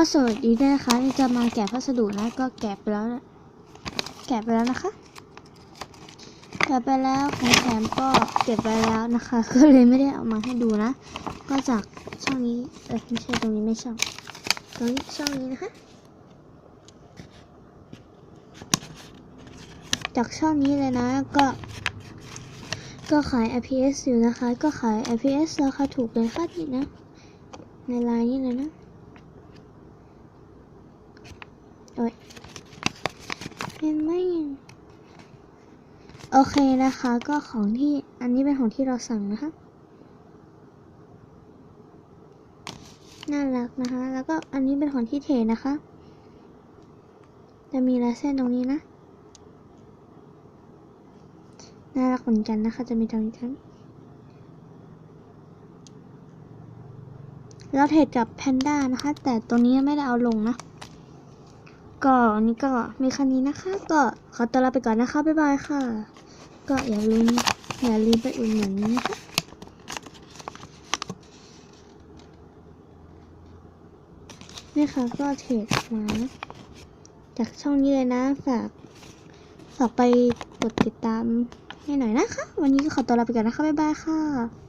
ก็สวัสดีด้วยนะคะที่จะมาแกะพัสดุนะ ก็แกะไปแล้วนะแกะไปแล้วนะคะ แกะไปแล้วของแถมก็เก็บไว้แล้วนะคะ ก็เลยไม่ได้เอามาให้ดูนะ ก็จากช่องนี้เออไม่ใช่ตรงนี้ไม่ช่องตรงนี้ช่องนี้นะคะ จากช่องนี้เลยนะก็ ก็ขาย IPS อยู่นะคะ ก็ขาย IPS ราคาถูกเลยค่ะนี่นะ ในไลน์นี่เลยนะ โอ้ยเห็นไหมโอเคนะคะ ก็ของที่อันนี้เป็นของที่เราสั่งนะคะน่ารักนะคะ แล้วก็อันนี้เป็นของที่เทนะคะ จะมีลายเส้นตรงนี้นะ น่ารักเหมือนกันนะคะ จะมีตรงนี้ทั้งแล้วเทรดกับแพนด้านะคะ แต่ตัวนี้ไม่ได้เอาลงนะ ก็อันนี้ก็มีคันนี้นะคะ ก็ขอตัวลาไปก่อนนะคะ บ๊ายบายค่ะ ก็อย่าลืมอย่าลืมไปอุ่นหนุนนะคะนี่ค่ะก็เทรดมาจากช่องนี้เลยนะฝากฝากไปกดติดตามให้หน่อยนะคะ วันนี้ก็ขอตัวลาไปก่อนนะคะ บ๊ายบายค่ะ